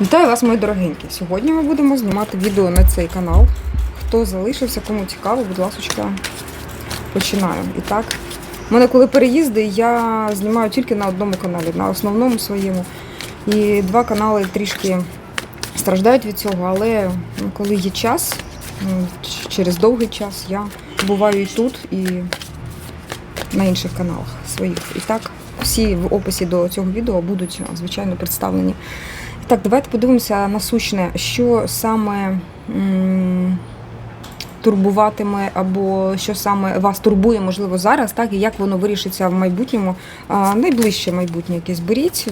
Вітаю вас, мої дорогенькі. Сьогодні ми будемо знімати відео на цей канал. Хто залишився, кому цікаво, будь ласка, починаю. І так, у мене коли переїзди, я знімаю тільки на одному каналі, на основному своєму. І два канали трішки страждають від цього, але ну, коли є час, ну, через довгий час, я буваю і тут, і на інших каналах своїх. І так, всі в описі до цього відео будуть, звичайно, представлені. Так, давайте подивимося насущне, що саме турбуватиме, або що саме вас турбує, можливо, зараз, так, і як воно вирішиться в майбутньому. Найближче майбутнє якесь беріть,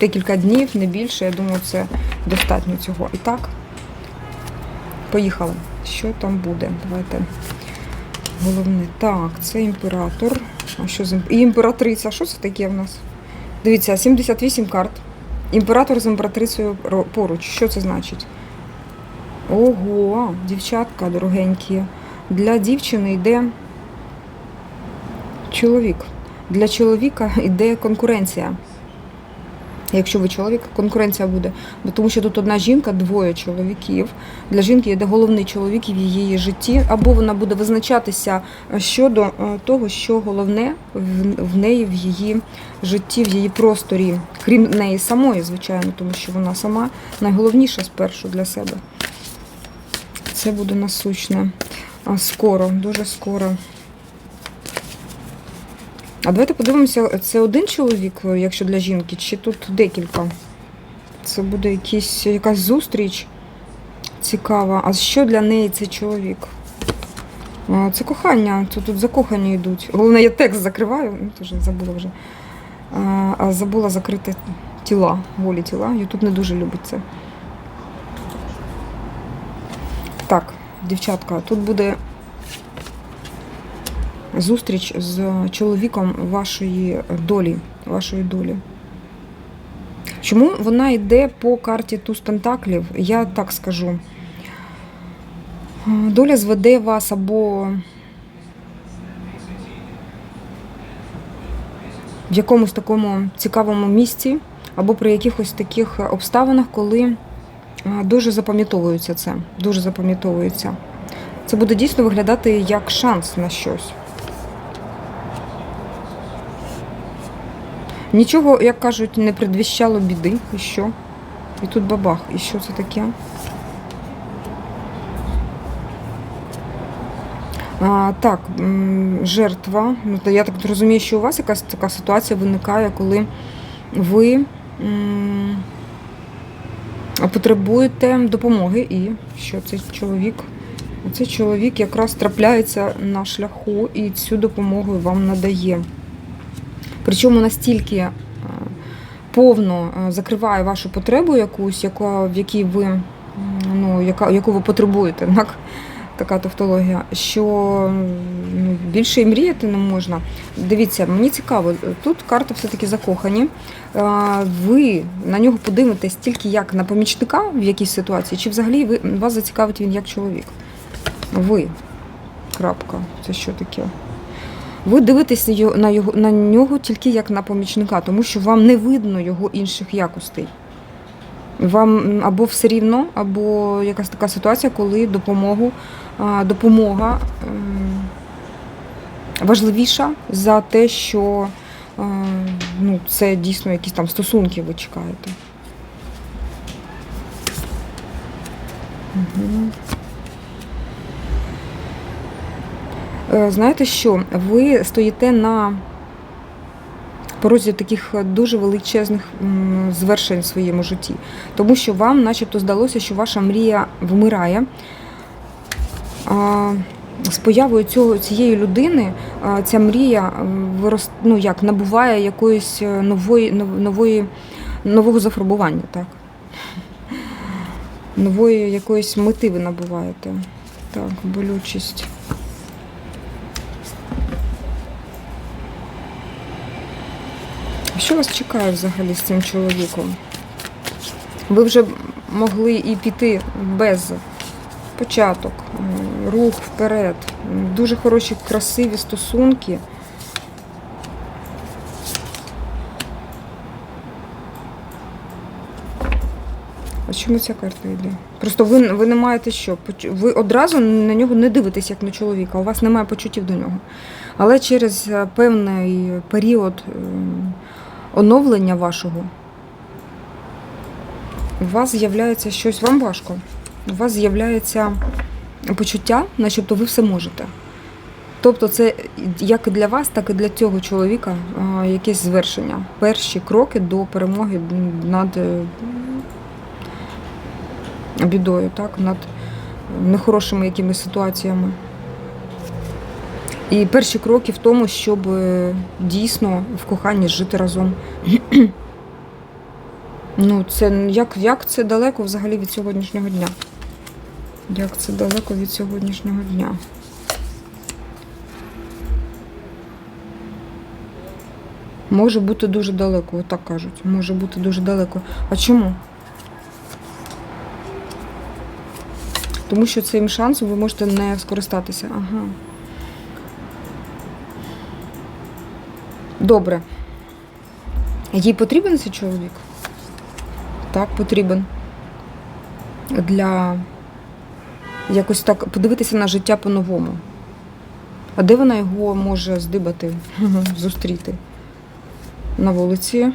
декілька днів, не більше. Я думаю, це достатньо цього. І так, поїхали. Що там буде? Давайте. Головне. Так, це імператор. А що з імператриця. Що це таке в нас? Дивіться, 78 карт. Імператор з імператрицею поруч. Що це значить? Ого, дівчатка дорогенькі. Для дівчини йде чоловік. Для чоловіка йде конкуренція. Якщо ви чоловік, конкуренція буде. Бо тому що тут одна жінка, двоє чоловіків. Для жінки йде головний чоловік в її житті, або вона буде визначатися щодо е, того, що головне в- неї в її житті, в її просторі, крім неї самої, звичайно, тому що вона сама найголовніша спершу для себе. Це буде насущне. Скоро, дуже скоро. А давайте подивимося, це один чоловік, якщо для жінки, чи тут декілька. Це буде якісь, якась зустріч цікава. А що для неї цей чоловік? Це кохання, це тут закохані йдуть. Головне, я текст закриваю, ну, теж забула вже. А, забула закрити тіла, голі тіла. Ютуб не дуже любить це. Так, дівчатка, тут буде зустріч з чоловіком вашої долі. Вашої долі. Чому вона йде по карті Туз Пентаклів? Я так скажу. Доля зведе вас або в якомусь такому цікавому місці, або при якихось таких обставинах, коли е, дуже запам'ятовується це. Дуже запам'ятовується. Це буде дійсно виглядати як шанс на щось. Нічого, як кажуть, не предвіщало біди. І що? І тут бабах. І що це таке? А, так, жертва. Ну, то Я так розумію, що у вас якась така ситуація виникає, коли ви потребуєте допомоги, і що цей чоловік. Цей чоловік якраз трапляється на шляху і цю допомогу вам надає. Причому настільки е, повно е, закриває вашу потребу якусь, яка, в якій ви, ну, яка, яку ви потребуєте, так? така тавтологія, що ну, більше і мріяти не можна. Дивіться, мені цікаво, тут карти все-таки закохані. Е, Ви на нього подивитесь тільки як на помічника в якійсь ситуації, чи взагалі ви, вас зацікавить він як чоловік? Ви. Крапка. Це що таке? Ви дивитесь на його- на, нього тільки як на помічника, тому що вам не видно його інших якостей. Вам або все рівно, або якась така ситуація, коли допомогу, допомога ем, важливіша за те, що е, ну, це дійсно якісь там стосунки ви чекаєте. Угу. Е, Знаєте що? Ви стоїте на порозі таких дуже величезних звершень в своєму житті. Тому що вам начебто здалося, що ваша мрія вмирає. З появою цього, цієї людини ця мрія ну, як, набуває якоїсь е, нової, нової, нового зафарбування. Так? Нової якоїсь мети ви набуваєте. Так, болючість. Що вас чекає взагалі з цим чоловіком? Ви вже могли і піти без початок, рух вперед, дуже хороші, красиві стосунки. А чому ця карта йде? Просто ви, ви не маєте що? Ви одразу на нього не дивитесь як на чоловіка, у вас немає почуттів до нього. Але через е, певний період е, оновлення вашого у вас з'являється щось, вам важко. У вас з'являється почуття, начебто ви все можете. Тобто це як і для вас, так і для цього чоловіка якесь звершення. Перші кроки до перемоги над е, бідою, так, над нехорошими якимись ситуаціями. І перші кроки в тому, щоб е, дійсно в коханні жити разом. Ну, це як, як це далеко взагалі від сьогоднішнього дня? Як це далеко від сьогоднішнього дня? Може бути дуже далеко, отак кажуть. Може бути дуже далеко. А чому? Тому що цим шансом ви можете не скористатися. Ага. Добре. Їй потрібен цей чоловік? Так, потрібен. Для якось так подивитися на життя по-новому. А де вона його може здибати, зустріти? На вулиці.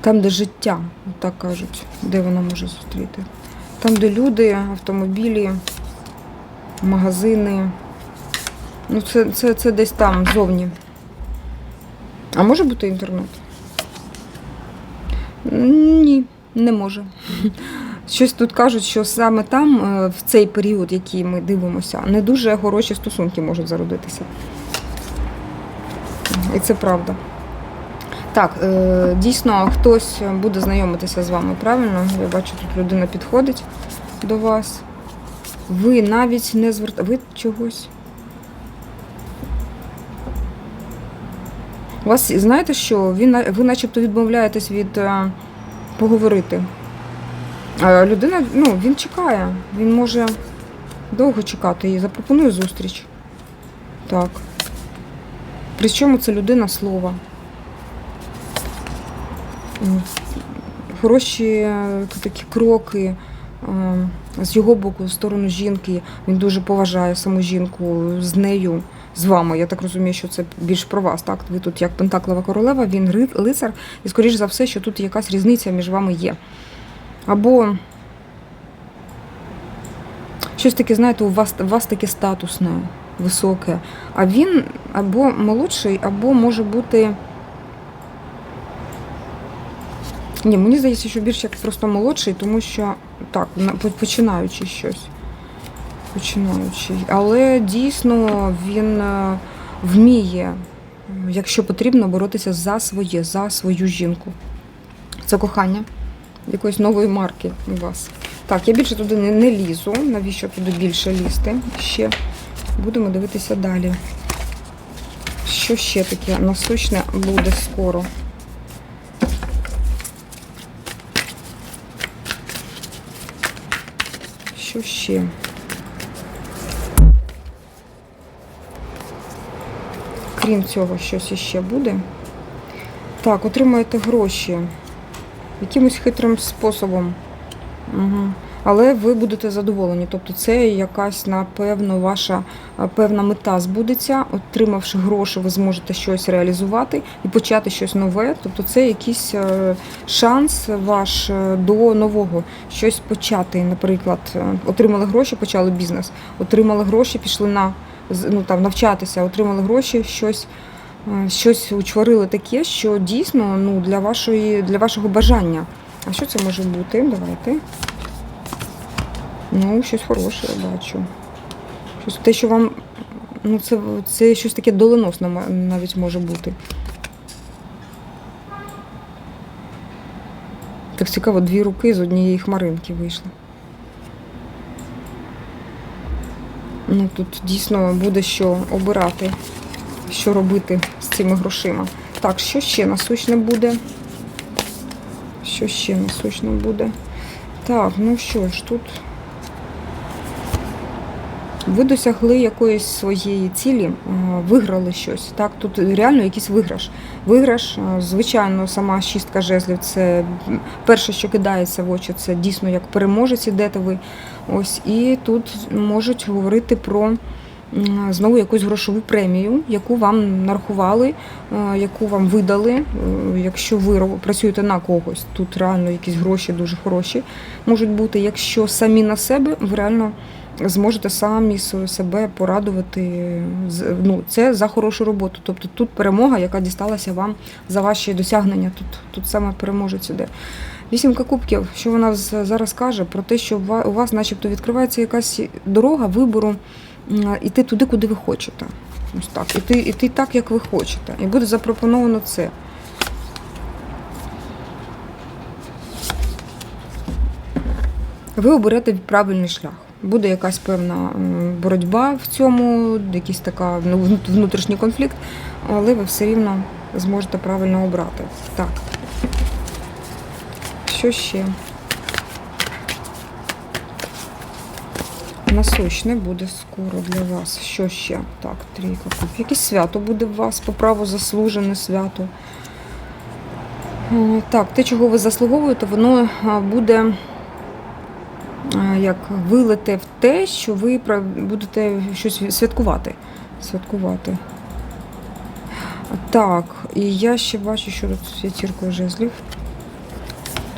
Там, де життя, так кажуть, де вона може зустріти. Там, де люди, автомобілі, магазини. Ну, це, це, це десь там, зовні. А може бути інтернет? Ні, не може. Щось тут кажуть, що саме там, е, в цей період, який ми дивимося, не дуже хороші стосунки можуть зародитися. І це правда. Так, е, дійсно, хтось буде знайомитися з вами, правильно? Я бачу, тут людина підходить до вас. Ви навіть не звертаєте. Ви чогось. Вас, знаєте що, ви, ви начебто відмовляєтесь від е, поговорити. А людина, ну, він чекає, він може довго чекати і запропонує зустріч. Так. Причому це людина слова. Хороші е, такі кроки е, з його боку, в сторону жінки. Він дуже поважає саму жінку з нею, з вами. Я так розумію, що це більш про вас. Так, ви тут як Пентаклова королева, він лицар, і скоріш за все, що тут якась різниця між вами є. Або щось таке, знаєте, у вас, у вас таке статусне, високе. А він або молодший, або може бути. Ні, мені здається, що більш як просто молодший, тому що так, починаючи щось. Починаючи. Але дійсно він е, вміє, якщо потрібно, боротися за своє, за свою жінку. Це кохання якоїсь нової марки у вас. Так, я більше туди не, не лізу. Навіщо туди більше лізти? Ще будемо дивитися далі. Що ще таке насущне буде скоро? Що ще? Крім цього, щось іще буде. Так, отримаєте гроші якимось хитрим способом. Угу. Але ви будете задоволені. Тобто це якась, напевно, ваша певна мета збудеться. Отримавши гроші, ви зможете щось реалізувати і почати щось нове. Тобто це якийсь е, шанс ваш е, до нового, щось почати. Наприклад, е, отримали гроші, почали бізнес, отримали гроші, пішли на ну, там, навчатися, отримали гроші, щось. е, Щось учворили таке, що дійсно ну, для, вашої, для вашого бажання. А що це може бути? Давайте. Ну, щось хороше, я бачу. Щось те, що вам. Ну, це, це щось таке доленосне навіть може бути. Так цікаво, дві руки з однієї хмаринки вийшли. Ну, тут дійсно буде що обирати, що робити з цими грошима. Так, що ще насущне буде? Що ще насущне буде? Так, ну що ж, тут Ви досягли якоїсь своєї цілі, е, виграли щось. Так, тут реально якийсь виграш. Виграш, е, звичайно, сама шістка жезлів це перше, що кидається в очі, це дійсно як переможець, ідете ви. Ось і тут можуть говорити про знову якусь грошову премію, яку вам нарахували, е, яку вам видали. Якщо ви працюєте на когось, тут реально якісь гроші дуже хороші можуть бути. Якщо самі на себе, ви реально зможете самі себе порадувати. Ну, це за хорошу роботу. Тобто тут перемога, яка дісталася вам за ваші досягнення. Тут, тут саме переможець іде. Вісімка кубків, що вона зараз каже про те, що у вас, начебто, відкривається якась дорога вибору м, іти туди, куди ви хочете. Ось так, іти, іти так, як ви хочете. І буде запропоновано це. Ви оберете правильний шлях. Буде якась певна боротьба в цьому, якийсь така ну, внутрішній конфлікт, але ви все рівно зможете правильно обрати. Так. Що ще? Насущне буде скоро для вас. Що ще? Так, трійка куб. Якесь свято буде у вас по праву заслужене свято. Так, те, чого ви заслуговуєте, воно буде як вилите в те, що ви будете щось святкувати. Святкувати. Так, і я ще бачу, що тут з п'ятіркою жезлів.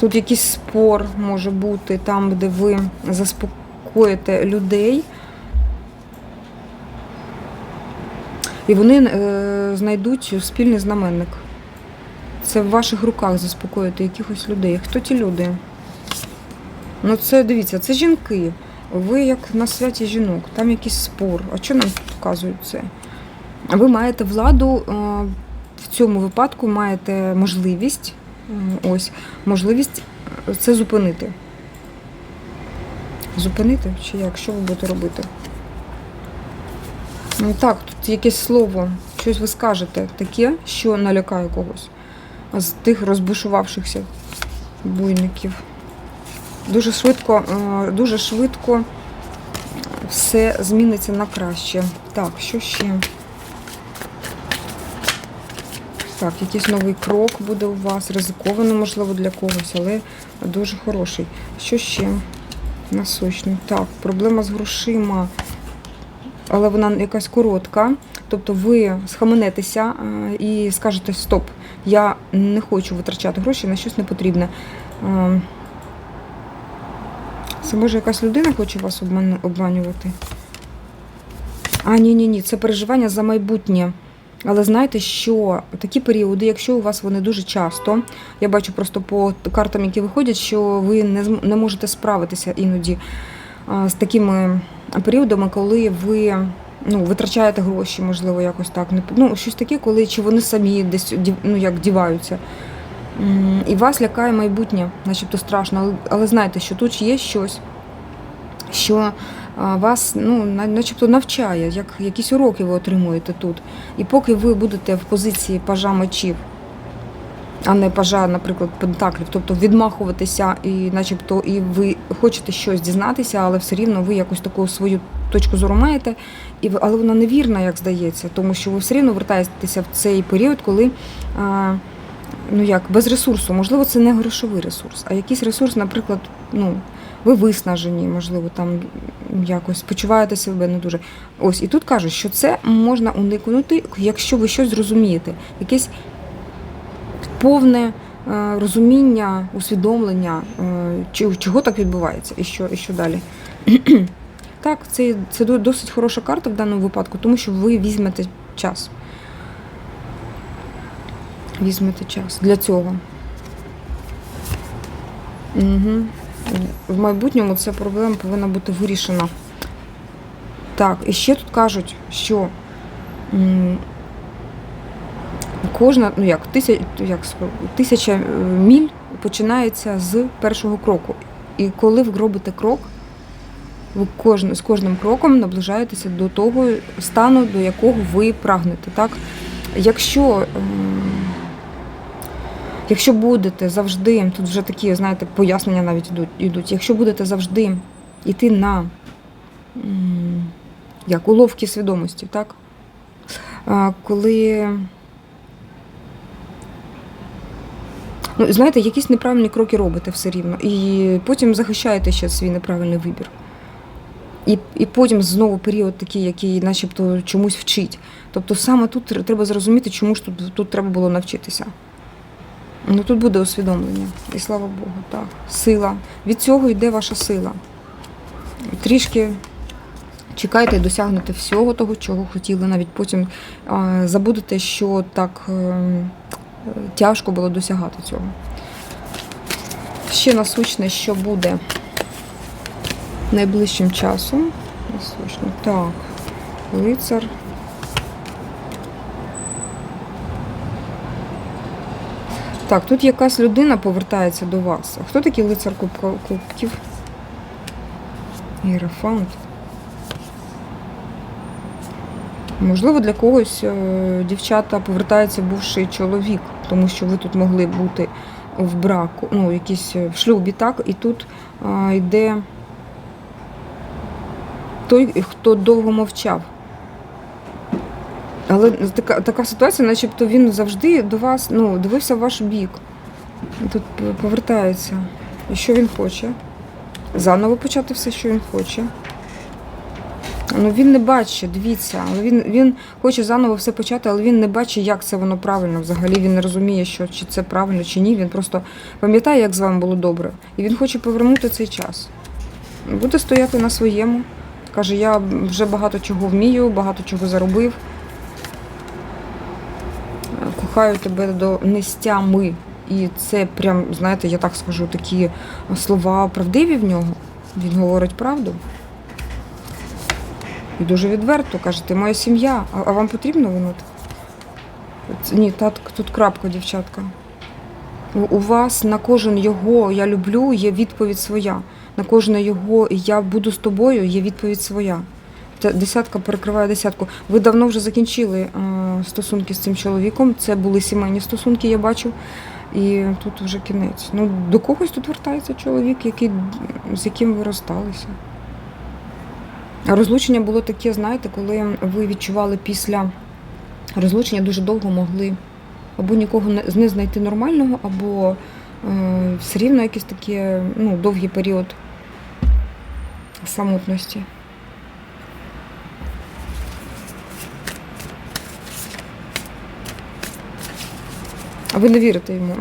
Тут якийсь спор може бути там, де ви заспокоїте людей. І вони е, знайдуть спільний знаменник. Це в ваших руках заспокоїти якихось людей. Хто ті люди? Ну, це дивіться, це жінки. Ви як на святі жінок, там якийсь спор. А що нам показують це? Ви маєте владу е, в цьому випадку, маєте можливість, ось, можливість е, це зупинити. Зупинити чи як? Що ви будете робити? Ну, так, тут якесь слово, щось ви скажете таке, що налякає когось з тих розбушувавшихся буйників. Дуже швидко, е, дуже швидко все зміниться на краще. Так, що ще? Так, якийсь новий крок буде у вас, ризиковано, можливо, для когось, але дуже хороший. Що ще? Насущний. Так, проблема з грошима, але вона якась коротка. Тобто ви схаменетеся е, і скажете стоп, я не хочу витрачати гроші на щось непотрібне. Це може якась людина хоче вас обман- обманювати? А, ні, ні, це переживання за майбутнє. Але знаєте, що такі періоди, якщо у вас вони дуже часто, я бачу просто по картам, які виходять, що ви не, не можете справитися іноді з такими періодами, коли ви ну, витрачаєте гроші, можливо, якось так. Ну, щось таке, коли чи вони самі десь ну, як діваються. І вас лякає майбутнє, начебто страшно. Але, знайте, що тут є щось, що вас ну, начебто навчає, як якісь уроки ви отримуєте тут. І поки ви будете в позиції пажа мечів, а не пажа, наприклад, пентаклів, тобто відмахуватися, і начебто і ви хочете щось дізнатися, але все рівно ви якусь таку свою точку зору маєте, і але вона невірна, як здається, тому що ви все рівно вертаєтеся в цей період, коли. А, Ну як без ресурсу, можливо, це не грошовий ресурс, а якийсь ресурс, наприклад, ну ви виснажені, можливо, там якось почуваєте себе не дуже. Ось і тут кажуть, що це можна уникнути, якщо ви щось зрозумієте, якесь повне е, розуміння, усвідомлення, е, чого так відбувається, і що, і що далі. так, це, це досить хороша карта в даному випадку, тому що ви візьмете час. Візьмете час для цього. Угу. В майбутньому ця проблема повинна бути вирішена. Так, і ще тут кажуть, що кожна, ну як, тисяч, як тисяча е, міль починається з першого кроку. І коли ви робите крок, ви кожен, з кожним кроком наближаєтеся до того стану, до якого ви прагнете. Так? Якщо, якщо будете завжди, тут вже такі, знаєте, пояснення навіть ідуть якщо будете завжди йти на як уловки свідомості, так? Коли. Ну, знаєте, якісь неправильні кроки робите все рівно. І потім захищаєте ще свій неправильний вибір. І, і потім знову період такий, який начебто чомусь вчить. Тобто саме тут тр- треба зрозуміти, чому ж тут, тут треба було навчитися. Ну тут буде усвідомлення. І слава Богу, так. Сила. Від цього йде ваша сила. Трішки чекайте досягнете всього того, чого хотіли. Навіть потім забудете, що так ем, тяжко було досягати цього. Ще насущне, що буде найближчим часом. Насущне. Так, лицар. Так, тут якась людина повертається до вас. А хто такий лицар кубків? Іерофант. Можливо, для когось е, дівчата повертається бувший чоловік, тому що ви тут могли бути в браку, ну, якісь е, в шлюбі, так, і тут а, йде той, хто довго мовчав. Але така, така ситуація, начебто він завжди до вас ну, дивився в ваш бік. Тут повертається. І що він хоче? Заново почати все, що він хоче. Ну він не бачить, дивіться, він, він хоче заново все почати, але він не бачить, як це воно правильно. Взагалі він не розуміє, що чи це правильно, чи ні. Він просто пам'ятає, як з вами було добре. І він хоче повернути цей час. Буде стояти на своєму. Каже, я вже багато чого вмію, багато чого заробив. Кохаю тебе до нестями. І це прям, знаєте, я так скажу, такі слова правдиві в нього. Він говорить правду. І дуже відверто каже, ти моя сім'я, а, вам потрібно воно? Ні, так, тут крапка, дівчатка. У вас на кожен його я люблю є відповідь своя. На кожне його я буду з тобою є відповідь своя. Та десятка перекриває десятку. Ви давно вже закінчили е, стосунки з цим чоловіком. Це були сімейні стосунки, я бачу. І тут вже кінець. Ну, до когось тут вертається чоловік, який, з яким ви розсталися. А розлучення було таке, знаєте, коли ви відчували після розлучення дуже довго могли або нікого не знайти нормального, або е, все рівно якийсь такий ну, довгий період самотності. А ви не вірите йому?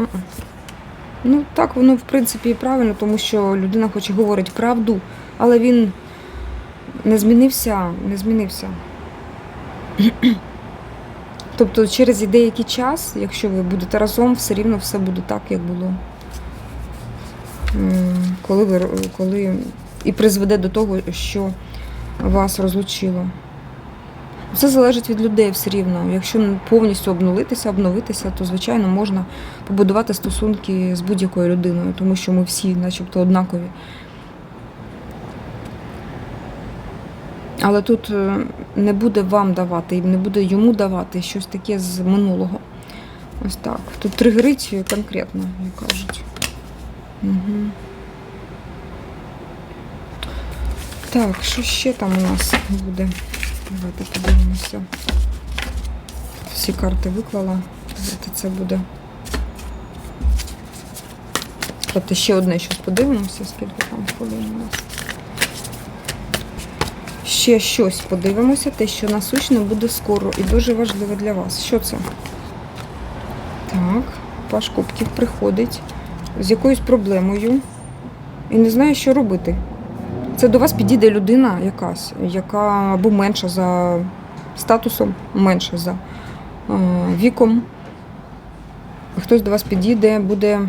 Ну, так воно, в принципі, і правильно, тому що людина хоч говорить правду, але він не змінився, не змінився. Тобто через деякий час, якщо ви будете разом, все рівно все буде так, як було. Коли ви коли і призведе до того, що вас розлучило. Це залежить від людей все рівно. Якщо повністю обнулитися, обновитися, то звичайно можна побудувати стосунки з будь-якою людиною, тому що ми всі, начебто, однакові. Але тут е, не буде вам давати, і не буде йому давати щось таке з минулого. Ось так. Тут тригерить конкретно, як кажуть. Угу. Так, що ще там у нас буде? Давайте подивимося. Всі карти виклала. Давайте це буде. Тобто ще одне щось подивимося, скільки там хвилин у нас. Ще щось подивимося, те, що насущне буде скоро і дуже важливо для вас. Що це? Так, Паш Кубків приходить з якоюсь проблемою і не знає, що робити. Це до вас підійде людина якась, яка або менша за статусом, менша за е, віком. Хтось до вас підійде, буде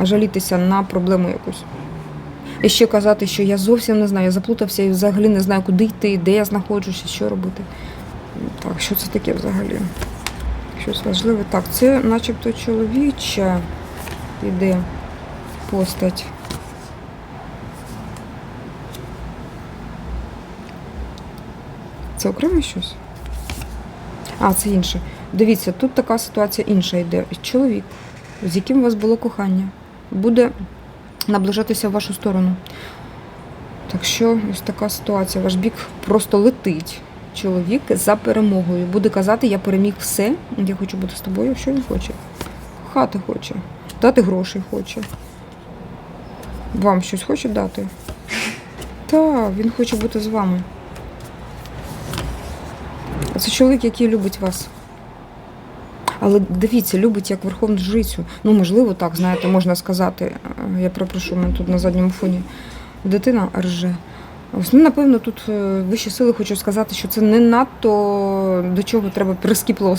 жалітися на проблему якусь. І ще казати, що я зовсім не знаю, я заплутався і взагалі не знаю, куди йти, де я знаходжуся, що робити. Так, що це таке взагалі? Щось важливе. Так, це начебто чоловіча іде постать. Це окреме щось? А, це інше. Дивіться, тут така ситуація інша йде. Чоловік, з яким у вас було кохання, буде наближатися в вашу сторону. Так що ось така ситуація. Ваш бік просто летить. чоловік за перемогою. Буде казати, я переміг все. Я хочу бути з тобою. Що він хоче? Хати хоче, дати грошей хоче. Вам щось хоче дати? Так, він хоче бути з вами. Це чоловік, який любить вас. Але дивіться, любить як верховну жрицю. Ну, можливо, так, знаєте, можна сказати. Е, Я перепрошую, мене тут на задньому фоні дитина рже. Ось, ну, напевно, тут е, вищі сили хочу сказати, що це не надто до чого треба прискіпливо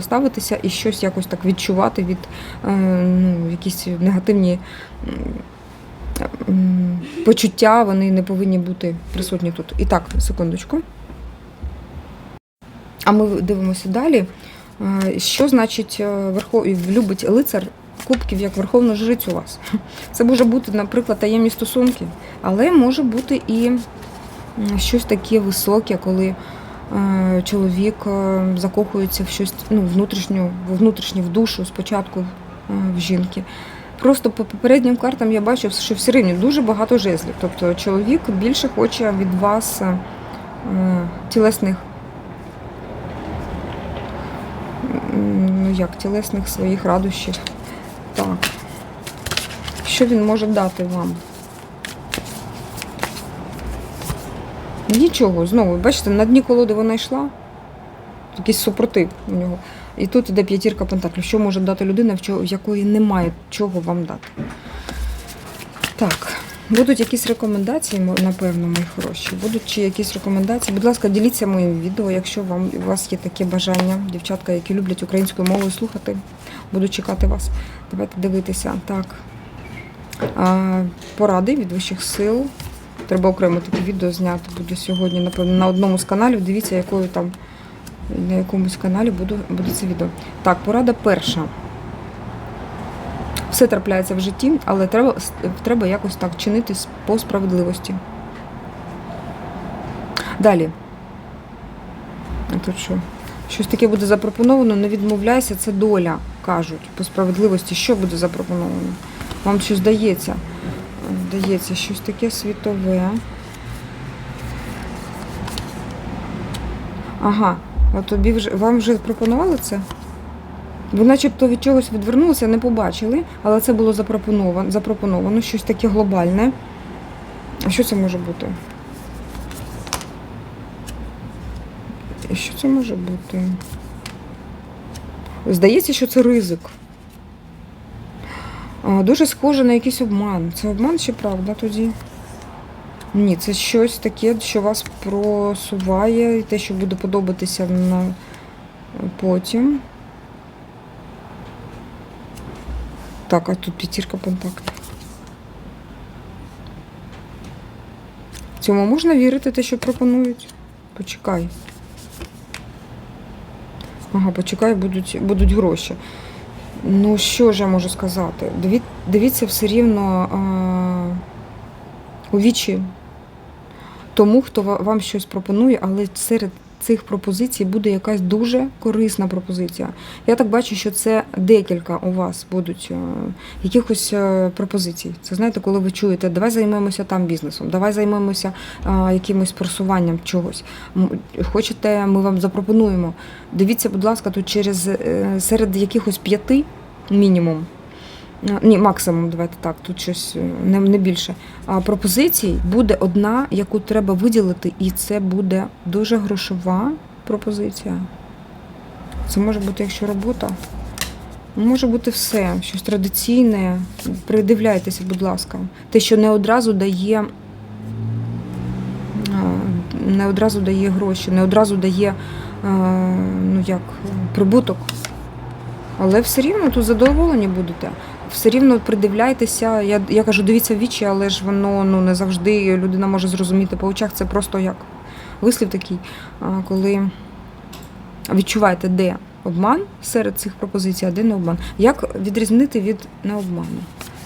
ставитися і щось якось так відчувати від е, ну, якісь негативні почуття, вони не повинні бути присутні тут. І так, секундочку. А ми дивимося далі. Е, Що значить е, верхов... любить лицар кубків як верховну жрицю вас? Це може бути, наприклад, таємні стосунки, але може бути і щось таке високе, коли е, чоловік закохується в щось ну, внутрішню, в внутрішню в душу спочатку в жінки. Просто по попереднім картам я бачу, що все рівні дуже багато жезлів. Тобто чоловік більше хоче від вас тілесних м, ну як, тілесних своїх радощів. Так. Що він може дати вам? Нічого, знову, бачите, на дні колоди вона йшла. Якийсь супротив у нього. І тут іде п'ятірка пентаклів. Що може дати людина, в якої немає чого вам дати? Будуть якісь рекомендації, напевно, мої хороші. Будуть чи якісь рекомендації. Будь ласка, діліться моїм відео, якщо вам у вас є таке бажання, дівчатка, які люблять українською мовою слухати. Буду чекати вас. Давайте дивитися. Так. А, поради від вищих сил. Треба окремо таке відео зняти буде сьогодні, напевно, на одному з каналів. Дивіться, якою там на якомусь каналі буду, буде це відео. Так, порада перша. Все трапляється в житті, але треба, треба якось так чинити по справедливості. Далі. А тут що? Щось таке буде запропоновано, не відмовляйся, це доля, кажуть, по справедливості. Що буде запропоновано? Вам щось здається? Здається, щось таке світове. Ага, а тобі вже вам вже пропонували це? Ви начебто від чогось відвернулися, не побачили, але це було запропоновано, запропоновано щось таке глобальне. А що це може бути? Що це може бути? Здається, що це ризик. Дуже схоже на якийсь обман. Це обман чи правда тоді? Ні, це щось таке, що вас просуває, і те, що буде подобатися на потім. Так, а тут п'ятірка пентаклів. Цьому можна вірити те, що пропонують? Почекай. Ага, почекай, будуть, будуть гроші. Ну, що ж я можу сказати? Диві, дивіться все рівно а, у вічі тому, хто вам щось пропонує, але серед цих пропозицій буде якась дуже корисна пропозиція. Я так бачу, що це декілька у вас будуть е, якихось е, пропозицій. Це знаєте, коли ви чуєте, давай займемося там бізнесом, давай займемося е, якимось просуванням чогось. Хочете, ми вам запропонуємо. Дивіться, будь ласка, тут через серед якихось п'яти мінімум. Ні, максимум, давайте так, тут щось е, не, не більше. А пропозицій буде одна, яку треба виділити, і це буде дуже грошова пропозиція. Це може бути, якщо робота. Може бути все, щось традиційне. Придивляйтеся, будь ласка. Те, що не одразу дає, не одразу дає гроші, не одразу дає ну як, прибуток. Але все рівно тут задоволені будете. Все рівно придивляйтеся. Я, я кажу, дивіться в вічі, але ж воно ну, не завжди людина може зрозуміти по очах. Це просто як вислів такий, коли відчуваєте, де обман серед цих пропозицій, а де не обман. Як відрізнити від необману,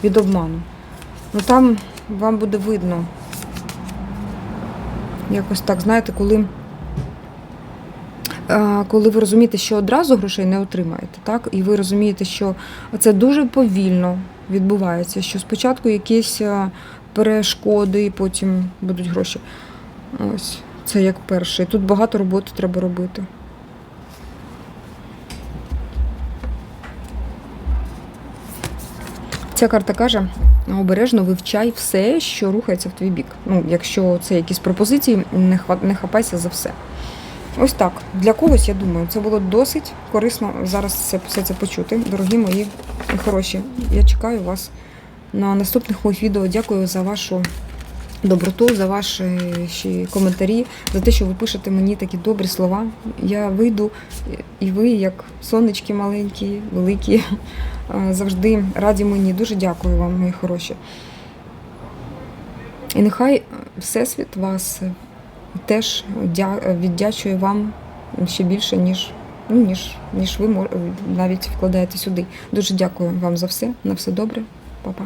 від обману? Ну там вам буде видно. Якось так, знаєте, коли, коли ви розумієте, що одразу грошей не отримаєте, так? І ви розумієте, що це дуже повільно відбувається, що спочатку якісь е, перешкоди, і потім будуть гроші. Ось. Це як перше. Тут багато роботи треба робити. Ця карта каже: обережно вивчай все, що рухається в твій бік. Ну, якщо це якісь пропозиції, не хапайся за все. Ось так. Для когось, я думаю, це було досить корисно зараз це, все це почути. Дорогі мої хороші. Я чекаю вас на наступних моїх відео. Дякую за вашу доброту, за ваші коментарі, за те, що ви пишете мені такі добрі слова. Я вийду, і ви, як сонечки маленькі, великі, завжди раді мені. Дуже дякую вам, мої хороші. І нехай Всесвіт вас теж дя- віддячує вам ще більше, ніж, ну, ніж, ніж ви навіть вкладаєте сюди. Дуже дякую вам за все. На все добре. Па-па.